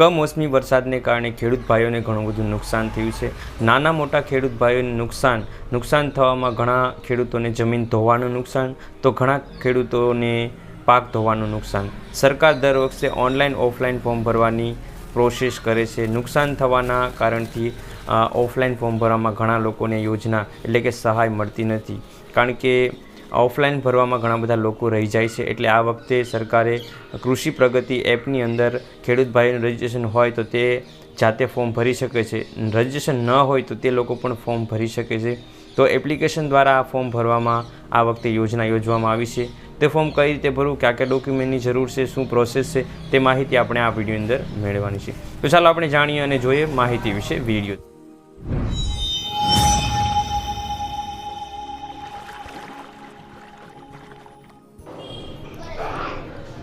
કમોસમી વરસાદને કારણે ખેડૂત ભાઈઓને ઘણું બધું નુકસાન થયું છે. નાના મોટા ખેડૂત ભાઈઓને નુકસાન નુકસાન થવામાં ઘણા ખેડૂતોને જમીન ધોવાનું નુકસાન, તો ઘણા ખેડૂતોને પાક ધોવાનું નુકસાન. સરકાર દર વખતે ઓનલાઈન, ઓફલાઈન ફોર્મ ભરવાની પ્રોસેસ કરે છે. નુકસાન થવાના કારણથી ઓફલાઈન ફોર્મ ભરવામાં ઘણા લોકોને યોજના એટલે કે સહાય મળતી નથી. કારણ કે ઓફલાઈન ભરવામાં ઘણા બધા લોકો રહી જાય છે. એટલે આ વખતે સરકારે કૃષિ પ્રગતિ એપની અંદર ખેડૂત ભાઈનું રજિસ્ટ્રેશન હોય તો તે જાતે ફોર્મ ભરી શકે છે. રજિસ્ટ્રેશન ન હોય તો તે લોકો પણ ફોર્મ ભરી શકે છે. તો એપ્લિકેશન દ્વારા આ ફોર્મ ભરવામાં આ વખતે યોજના યોજવામાં આવી છે. તે ફોર્મ કઈ રીતે ભરવું, કયા કયા ડોક્યુમેન્ટની જરૂર છે, શું પ્રોસેસ છે, તે માહિતી આપણે આ વીડિયો અંદર મેળવવાની છે. તો ચાલો આપણે જાણીએ અને જોઈએ માહિતી વિશે વીડિયો.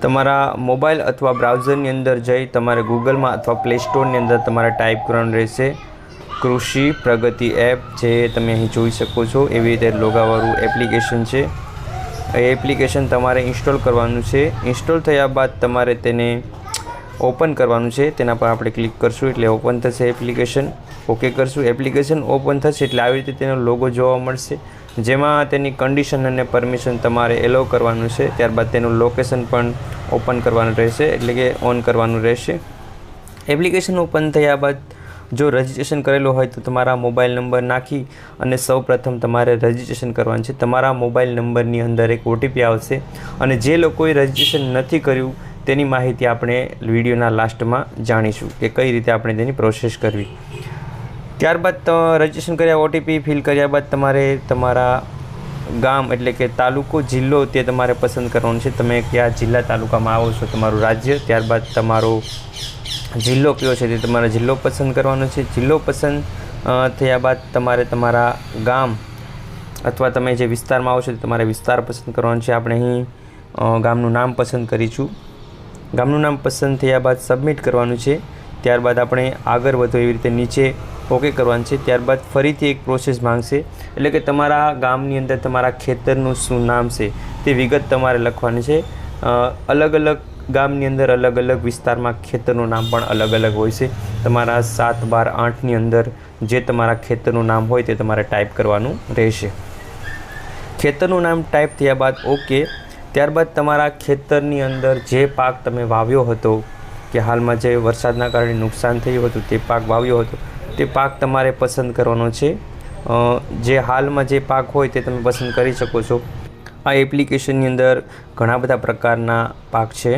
તમારા મોબાઈલ અથવા બ્રાઉઝરની અંદર જઈ તમારે ગૂગલમાં અથવા પ્લે સ્ટોરની અંદર તમારે ટાઈપ કરવાનું રહેશે. કૃષિ પ્રગતિ એપ જે તમે અહીં જોઈ શકો છો, એવી રીતે લોગાવાળું એપ્લિકેશન છે. એ એપ્લિકેશન તમારે ઇન્સ્ટોલ કરવાનું છે. ઇન્સ્ટોલ થયા બાદ તમારે તેને ઓપન કરવાનું છે. તેના પર આપણે ક્લિક કરશું એટલે ઓપન થશે એપ્લિકેશન. ઓકે કરશું. એપ્લિકેશન ઓપન થશે એટલે આવી રીતે તેનો લોગો જોવા મળશે. જેમાં તેની કન્ડિશન અને પરમિશન તમારે એલો કરવાનું છે. ત્યારબાદ તેનું લોકેશન પણ ઓપન કરવાનું રહેશે, એટલે કે ઓન કરવાનું રહેશે. એપ્લિકેશન ઓપન થયા બાદ જો રજિસ્ટ્રેશન કરેલું હોય તો તમારા મોબાઈલ નંબર નાખી અને સૌ પ્રથમ તમારે રજિસ્ટ્રેશન કરવાનું છે. તમારા મોબાઈલ નંબરની અંદર એક ઓટીપી આવશે અને જે લોકોએ રજિસ્ટ્રેશન નથી કર્યું, તેની માહિતી આપણે વિડીયોના લાસ્ટમાં જાણીશું કે કઈ રીતે આપણે તેની પ્રોસેસ કરવી. ત્યારબાદ રજિસ્ટ્રેશન કર્યા ઓટીપી ફિલ કર્યા બાદ તમારે તમારા ગામ એટલે કે તાલુકો, જિલ્લો તે તમારે પસંદ કરવાનો છે. તમે કયા જિલ્લા તાલુકામાં આવો છો તમારું રાજ્ય, ત્યારબાદ તમારો જિલ્લો કયો છે તે તમારે જિલ્લો પસંદ કરવાનો છે. જિલ્લો પસંદ થયા બાદ તમારે તમારા ગામ અથવા તમે જે વિસ્તારમાં આવો છો તે તમારે વિસ્તાર પસંદ કરવાનો છે. આપણે અહીં ગામનું નામ પસંદ કરીશું. ગામનું નામ પસંદ થયા બાદ સબમિટ કરવાનું છે. ત્યારબાદ આપણે આગળ વધો એવી રીતે નીચે ઓકે કરવાનું છે, ત્યારબાદ ફરીથી એક પ્રોસેસ માંગશે. એટલે કે તમારા ગામની અંદર તમારા ખેતરનું શું નામ છે, તે વિગત તમારે લખવાની છે. અલગ અલગ ગામની અંદર અલગ અલગ વિસ્તારમાં ખેતરનું નામ પણ અલગ અલગ હોય છે. તમારા સાત બાર આઠની અંદર જે તમારા ખેતરનું નામ હોય તે તમારે ટાઈપ કરવાનું રહેશે. ખેતરનું નામ ટાઈપ થયા બાદ ઓકે. ત્યારબાદ તમારા ખેતરની અંદર જે પાક તમે વાવ્યો હતો, કે હાલમાં જે વરસાદના કારણે નુકસાન થયું હતું તે પાક વાવ્યો હતો તે પાક તમારે પસંદ કરવાનો છે. જે હાલમાં જે પાક હોય તે તમે પસંદ કરી શકો છો. આ એપ્લિકેશનની અંદર ઘણા બધા પ્રકારના પાક છે.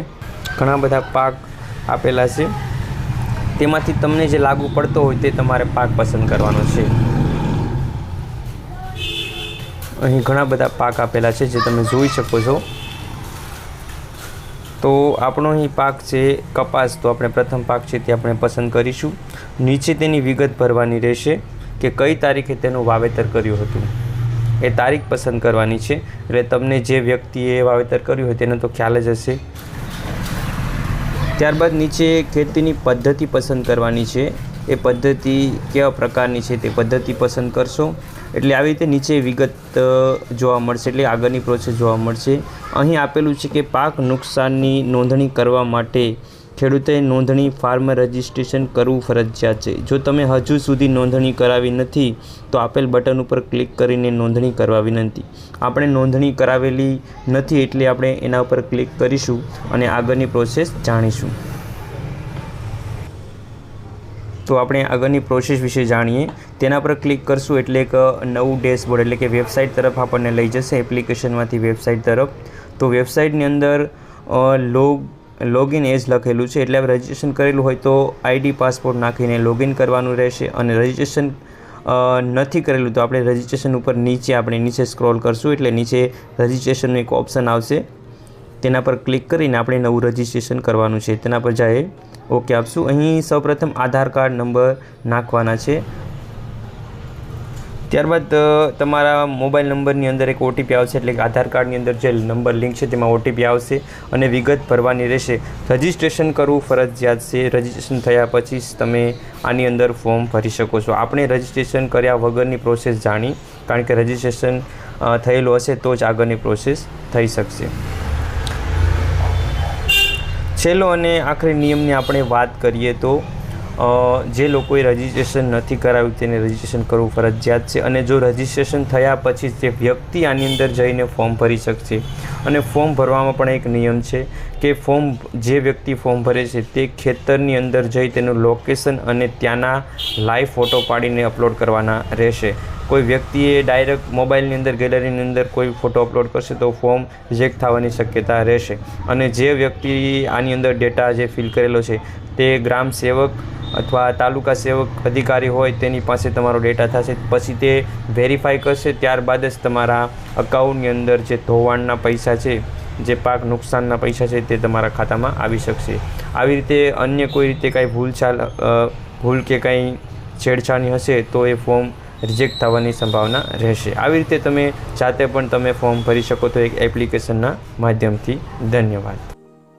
ઘણા બધા પાક આપેલા છે. તેમાંથી તમને જે લાગુ પડતો હોય તે તમારે પાક પસંદ કરવાનો છે. અહીં ઘણા બધા પાક આપેલા છે જે તમે જોઈ શકો છો. તો આપણો અહીં પાક છે કપાસ. તો આપણે પ્રથમ પાક છે તે આપણે પસંદ કરીશું. નીચે તેની વિગત ભરવાની રહેશે કે કઈ તારીખે તેનું વાવેતર કર્યું હતું. એ તારીખ પસંદ કરવાની છે. એટલે તમને જે વ્યક્તિએ વાવેતર કર્યું હોય તેને તો ખ્યાલ જ હશે. ત્યારબાદ નીચે ખેતીની પદ્ધતિ પસંદ કરવાની છે. એ પદ્ધતિ કેવા પ્રકારની છે તે પદ્ધતિ પસંદ કરશો. એટલે આવી રીતે નીચે વિગત જોવા મળશે. એટલે આગળની પ્રોસેસ જોવા મળશે. અહીં આપેલું છે કે પાક નુકસાનની નોંધણી કરવા માટે ખેડૂતે નોંધણી ફાર્મ રજિસ્ટ્રેશન કરવું ફરજિયાત છે. જો તમે હજુ સુધી નોંધણી કરાવી નથી, તો આપેલ બટન ઉપર ક્લિક કરીને નોંધણી કરવા વિનંતી. આપણે નોંધણી કરાવેલી નથી એટલે આપણે એના ઉપર ક્લિક કરીશું અને આગળની પ્રોસેસ જાણીશું. તો આપણે આગળની પ્રોસેસ વિશે જાણીએ. તેના પર ક્લિક કરશું એટલે એક નવું ડેશબોર્ડ એટલે કે વેબસાઇટ તરફ આપણને લઈ જશે એપ્લિકેશનમાંથી વેબસાઇટ તરફ. તો વેબસાઇટની અંદર લોગ લોગિન એજ લખેલું છે. એટલે રજિસ્ટ્રેશન કરેલું હોય તો આઈડી પાસપોર્ટ નાખીને લોગિન કરવાનું રહેશે અને રજિસ્ટ્રેશન નથી કરેલું તો આપણે રજિસ્ટ્રેશન ઉપર નીચે આપણે નીચે સ્ક્રોલ કરશું એટલે નીચે રજિસ્ટ્રેશનનું એક ઓપ્શન આવશે. તેના પર ક્લિક કરીને આપણે નવું રજિસ્ટ્રેશન કરવાનું છે. તેના પર જાય ઓકે આપશું. અહીં સૌપ્રથમ આધાર કાર્ડ નંબર નાખવાના છે. ત્યારબાદ તમારા મોબાઈલ નંબરની અંદર એક ઓટીપી આવશે, એટલે કે આધાર કાર્ડની અંદર જે નંબર લિંક છે તેમાં ઓટીપી આવશે અને વિગત ભરવાની રહેશે. રજિસ્ટ્રેશન કરવું ફરજિયાત છે. રજિસ્ટ્રેશન થયા પછી જ તમે આની અંદર ફોર્મ ભરી શકો છો. આપણે રજિસ્ટ્રેશન કર્યા વગરની પ્રોસેસ જાણી, કારણ કે રજિસ્ટ્રેશન થયેલું હશે તો જ આગળની પ્રોસેસ થઈ શકશે. છેલ્લો અને આખરી નિયમની આપણે વાત કરીએ તો જે લોકોએ રજિસ્ટ્રેશન નથી કરાવ્યું તેને રજિસ્ટ્રેશન કરવું ફરજિયાત છે અને જો રજિસ્ટ્રેશન થયા પછી તે વ્યક્તિ આની અંદર જઈને ફોર્મ ભરી શકશે. અને ફોર્મ ભરવામાં પણ એક નિયમ છે કે ફોર્મ જે વ્યક્તિ ફોર્મ ભરે છે તે ખેતરની અંદર જઈ તેનું લોકેશન અને ત્યાંના લાઈવ ફોટો પાડીને અપલોડ કરવાના રહેશે. કોઈ વ્યક્તિએ ડાયરેક્ટ મોબાઈલની અંદર ગેલેરીની અંદર કોઈ ફોટો અપલોડ કરશે તો ફોર્મ રિજેક્ટ થવાની શક્યતા રહેશે. અને જે વ્યક્તિ આની અંદર ડેટા જે ફિલ કરેલો છે તે ગ્રામ સેવક અથવા તાલુકા સેવક અધિકારી હોય તેની પાસે તમારો ડેટા થશે. પછી તે વેરીફાઈ કરશે, ત્યારબાદ જ તમારા અકાઉન્ટની અંદર જે ધોવાણના પૈસા છે જે પાક નુકસાનના પૈસા છે તે તમારા ખાતામાં આવી શકશે. આવી રીતે અન્ય કોઈ રીતે કાંઈ ભૂલચાલ ભૂલ કે કાંઈ છેડછાણી હશે તો એ ફોર્મ રિજેક્ટ થવાની સંભાવના રહેશે. આવી રીતે તમે જાતે પણ તમે ફોર્મ ભરી શકો તો એક એપ્લિકેશનના માધ્યમથી. ધન્યવાદ.